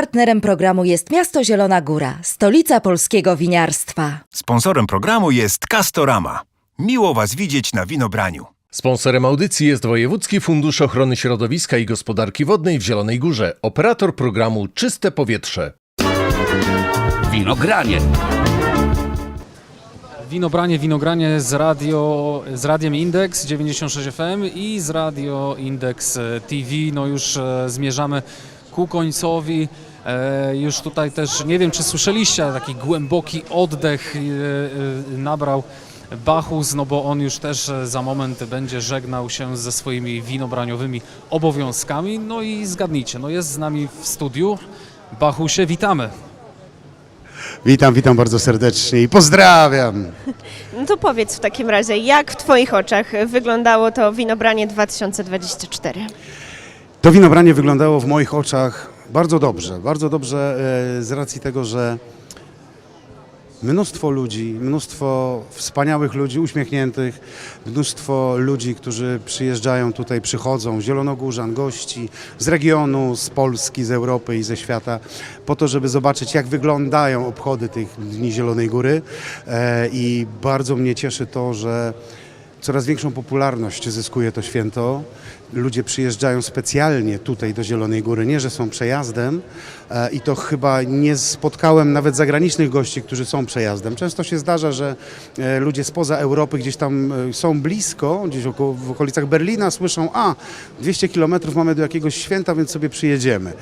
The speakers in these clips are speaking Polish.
Partnerem programu jest Miasto Zielona Góra, stolica polskiego winiarstwa. Sponsorem programu jest Castorama. Miło Was widzieć na winobraniu. Sponsorem audycji jest Wojewódzki Fundusz Ochrony Środowiska i Gospodarki Wodnej w Zielonej Górze, operator programu Czyste Powietrze. Winogranie. Winobranie, winogranie z, radio, z radiem Index 96 FM i z radio Index TV. No już e, zmierzamy ku końcowi. E, już tutaj też, nie wiem czy słyszeliście, ale taki głęboki oddech e, e, nabrał Bachus, no bo on już też za moment będzie żegnał się ze swoimi winobraniowymi obowiązkami. No i zgadnijcie, no jest z nami w studiu. Bachusie, witamy. Witam, witam bardzo serdecznie i pozdrawiam. No to powiedz w takim razie, jak w Twoich oczach wyglądało to winobranie 2024? To winobranie wyglądało w moich oczach bardzo dobrze. Bardzo dobrze e, z racji tego, że mnóstwo ludzi, mnóstwo wspaniałych ludzi, uśmiechniętych, mnóstwo ludzi, którzy przyjeżdżają tutaj, przychodzą, zielonogórzan, gości z regionu, z Polski, z Europy i ze świata, po to, żeby zobaczyć, jak wyglądają obchody tych Dni Zielonej Góry. E, I bardzo mnie cieszy to, że Coraz większą popularność zyskuje to święto. Ludzie przyjeżdżają specjalnie tutaj do Zielonej Góry, nie że są przejazdem e, i to chyba nie spotkałem nawet zagranicznych gości, którzy są przejazdem. Często się zdarza, że e, ludzie spoza Europy gdzieś tam e, są blisko, gdzieś około, w okolicach Berlina, słyszą, a 200 kilometrów mamy do jakiegoś święta, więc sobie przyjedziemy.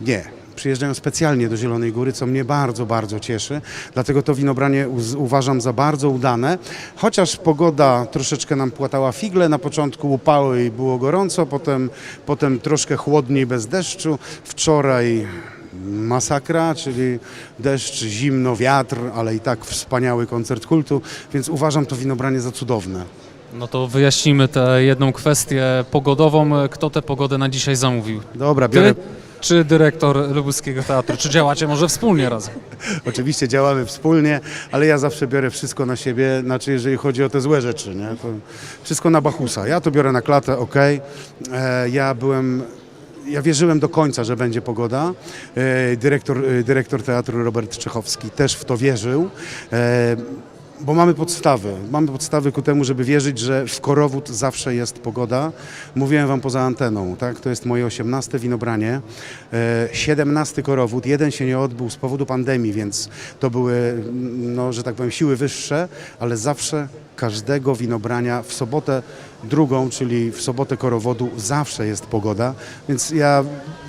Nie, przyjeżdżają specjalnie do Zielonej Góry, co mnie bardzo, bardzo cieszy. Dlatego to winobranie uważam za bardzo udane. Chociaż pogoda troszeczkę nam płatała figle, na początku upały i było gorąco, potem, potem troszkę chłodniej bez deszczu. Wczoraj masakra, czyli deszcz, zimno, wiatr, ale i tak wspaniały koncert kultu, więc uważam to winobranie za cudowne. No to wyjaśnimy tę jedną kwestię pogodową. Kto tę pogodę na dzisiaj zamówił? Dobra, biorę... Ty czy dyrektor Lubuskiego Teatru? Czy działacie może wspólnie razem? Oczywiście działamy wspólnie, ale ja zawsze biorę wszystko na siebie, znaczy jeżeli chodzi o te złe rzeczy, nie? To wszystko na Bachusa. Ja to biorę na klatę, ok. E, ja byłem ja wierzyłem do końca, że będzie pogoda. E, Dyrektor, e, dyrektor teatru Robert Czechowski też w to wierzył. E, Bo mamy podstawy. Mamy podstawy ku temu, żeby wierzyć, że w Korowód zawsze jest pogoda. Mówiłem wam poza anteną, tak? To jest moje 18 winobranie. E, 17 Korowód. Jeden się nie odbył z powodu pandemii, więc to były, no, że tak powiem, siły wyższe, ale zawsze każdego winobrania w sobotę drugą, czyli w sobotę Korowodu zawsze jest pogoda, więc ja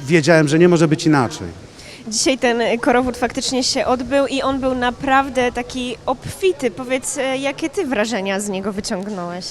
wiedziałem, że nie może być inaczej. Dzisiaj ten korowód faktycznie się odbył i on był naprawdę taki obfity. Powiedz, e, jakie Ty wrażenia z niego wyciągnąłeś?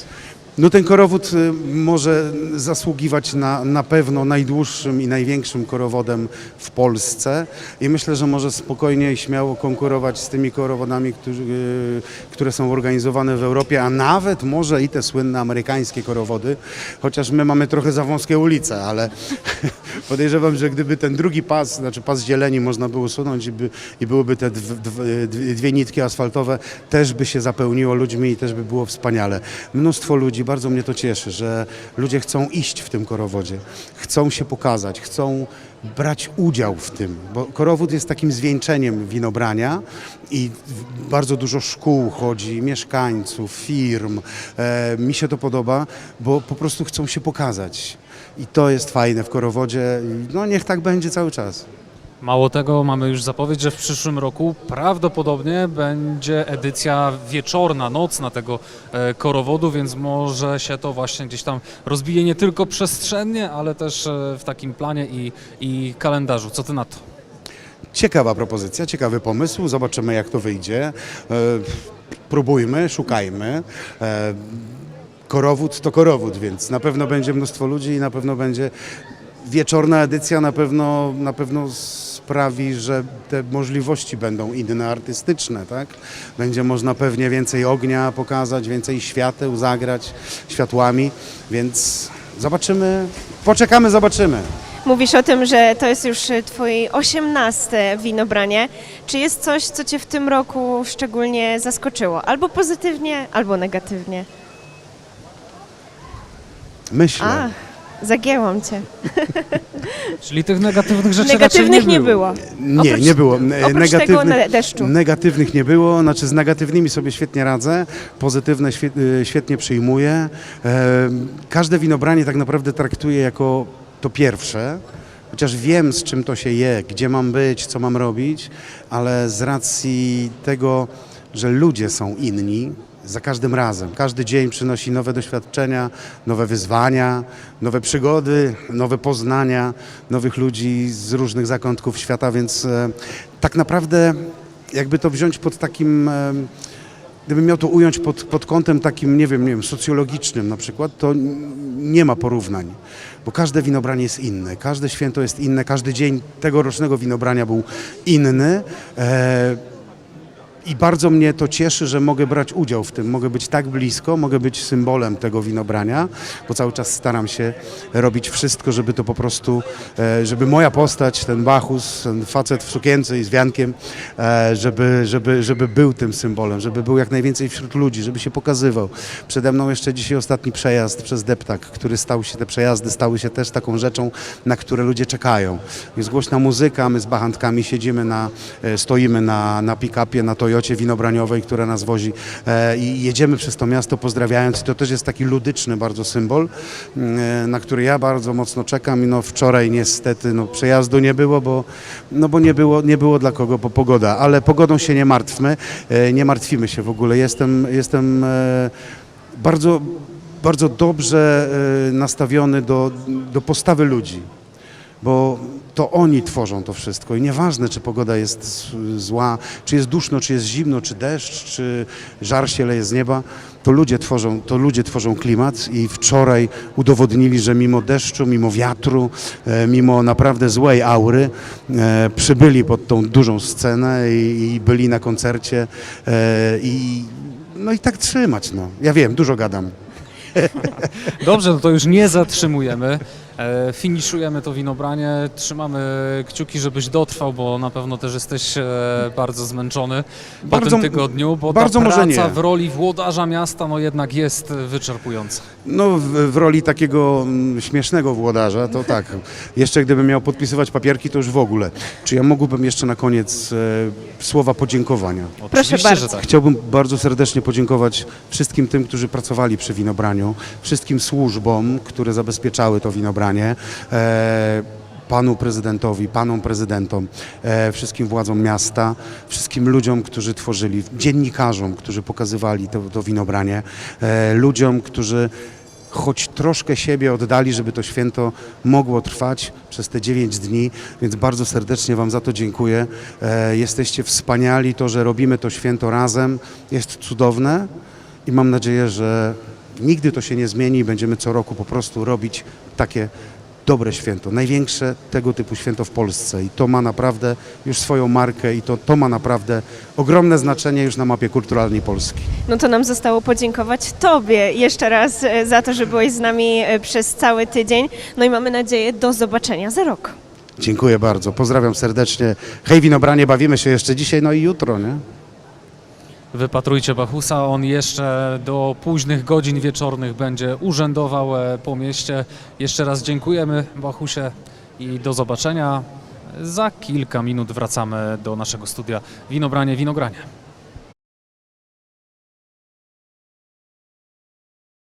No ten korowód y, może zasługiwać na, na pewno najdłuższym i największym korowodem w Polsce i myślę, że może spokojnie i śmiało konkurować z tymi korowodami, którzy, y, które są organizowane w Europie, a nawet może i te słynne amerykańskie korowody, chociaż my mamy trochę za wąskie ulice, ale podejrzewam, że gdyby ten drugi pas, znaczy pas zieleni można było usunąć i, by, i byłyby te dw, dw, dwie, dwie nitki asfaltowe, też by się zapełniło ludźmi i też by było wspaniale. Mnóstwo ludzi, bardzo mnie to cieszy, że ludzie chcą iść w tym korowodzie, chcą się pokazać, chcą brać udział w tym, bo korowód jest takim zwieńczeniem winobrania i bardzo dużo szkół chodzi, mieszkańców, firm. E, mi się to podoba, bo po prostu chcą się pokazać. I to jest fajne w korowodzie. No niech tak będzie cały czas. Mało tego, mamy już zapowiedź, że w przyszłym roku prawdopodobnie będzie edycja wieczorna, nocna tego e, korowodu, więc może się to właśnie gdzieś tam rozbije nie tylko przestrzennie, ale też e, w takim planie i, i kalendarzu. Co ty na to? Ciekawa propozycja, ciekawy pomysł. Zobaczymy, jak to wyjdzie. E, próbujmy, szukajmy. Korowód to korowód, więc na pewno będzie mnóstwo ludzi i na pewno będzie wieczorna edycja, na pewno, na pewno sprawi, że te możliwości będą inne, artystyczne, tak? Będzie można pewnie więcej ognia pokazać, więcej świateł zagrać światłami, więc zobaczymy, poczekamy, zobaczymy. Mówisz o tym, że to jest już e, Twoje 18 winobranie. Czy jest coś, co Cię w tym roku szczególnie zaskoczyło? Albo pozytywnie, albo negatywnie. Myślę. A. Zagięłam cię. Czyli tych negatywnych rzeczy Negatywnych raczej nie było. Nie, Oprócz- nie było. oprócz tego deszczu. Negatywnych nie było, znaczy z negatywnymi sobie świetnie radzę, pozytywne y, świetnie przyjmuję. E, Każde winobranie tak naprawdę traktuję jako to pierwsze, chociaż wiem z czym to się je, gdzie mam być, co mam robić, ale z racji tego, że ludzie są inni, za każdym razem. Każdy dzień przynosi nowe doświadczenia, nowe wyzwania, nowe przygody, nowe poznania, nowych ludzi z różnych zakątków świata, więc e, tak naprawdę jakby to wziąć pod takim, e, gdybym miał to ująć pod, pod kątem takim, nie wiem, nie wiem, socjologicznym na przykład, to nie ma porównań, bo każde winobranie jest inne, każde święto jest inne, każdy dzień tegorocznego winobrania był inny. E, i bardzo mnie to cieszy, że mogę brać udział w tym. Mogę być tak blisko, mogę być symbolem tego winobrania, bo cały czas staram się robić wszystko, żeby to po prostu, e, żeby moja postać, ten Bachus, ten facet w sukience i z wiankiem, e, żeby, żeby, żeby był tym symbolem, żeby był jak najwięcej wśród ludzi, żeby się pokazywał. Przede mną jeszcze dzisiaj ostatni przejazd przez Deptak, który stał się, te przejazdy stały się też taką rzeczą, na które ludzie czekają. Jest głośna muzyka, my z bachantkami siedzimy na, e, stoimy na, na pick-upie, na Toyocie winobraniowej, która nas wozi e, i jedziemy przez to miasto pozdrawiając. To też jest taki ludyczny bardzo symbol, e, na który ja bardzo mocno czekam. No wczoraj niestety no, przejazdu nie było, bo, no, bo nie, było, nie było dla kogo, bo pogoda. Ale pogodą się nie martwmy, e, nie martwimy się w ogóle. Jestem, jestem bardzo, bardzo dobrze nastawiony do, do postawy ludzi bo to oni tworzą to wszystko i nieważne, czy pogoda jest zła, czy jest duszno, czy jest zimno, czy deszcz, czy żar się leje z nieba, to ludzie tworzą, to ludzie tworzą klimat i wczoraj udowodnili, że mimo deszczu, mimo wiatru, e, mimo naprawdę złej aury, e, przybyli pod tą dużą scenę i, i byli na koncercie e, i no i tak trzymać, no. Ja wiem, dużo gadam. Dobrze, no to już nie zatrzymujemy. E, finiszujemy to winobranie. Trzymamy kciuki, żebyś dotrwał, bo na pewno też jesteś e, bardzo zmęczony po Bardzo- tym tygodniu, bo bardzo ta może praca nie. w roli włodarza miasta no jednak jest wyczerpująca. No, w, w roli takiego śmiesznego włodarza, to tak. Jeszcze gdybym miał podpisywać papierki, to już w ogóle. Czy ja mógłbym jeszcze na koniec e, słowa podziękowania? Oczywiście, bardzo. tak. Chciałbym bardzo serdecznie podziękować wszystkim tym, którzy pracowali przy winobraniu, wszystkim służbom, które zabezpieczały to winobranie, e, panu prezydentowi, panom prezydentom, e, wszystkim władzom miasta, wszystkim ludziom, którzy tworzyli, dziennikarzom, którzy pokazywali to, to winobranie, e, ludziom, którzy choć troszkę siebie oddali, żeby to święto mogło trwać przez te 9 dni, więc bardzo serdecznie Wam za to dziękuję. E, jesteście wspaniali, to, że robimy to święto razem jest cudowne i mam nadzieję, że nigdy to się nie zmieni i będziemy co roku po prostu robić takie dobre święto, największe tego typu święto w Polsce i to ma naprawdę już swoją markę i to, to ma naprawdę ogromne znaczenie już na mapie kulturalnej Polski. No to nam zostało podziękować Tobie jeszcze raz e, za to, że byłeś z nami e, przez cały tydzień. No i mamy nadzieję do zobaczenia za rok. Dziękuję bardzo. Pozdrawiam serdecznie. Hej Winobranie, bawimy się jeszcze dzisiaj, no i jutro, nie? Wypatrujcie Bachusa, on jeszcze do późnych godzin wieczornych będzie urzędował e, po mieście. Jeszcze raz dziękujemy Bachusie i do zobaczenia. Za kilka minut wracamy do naszego studia Winobranie, Winogranie.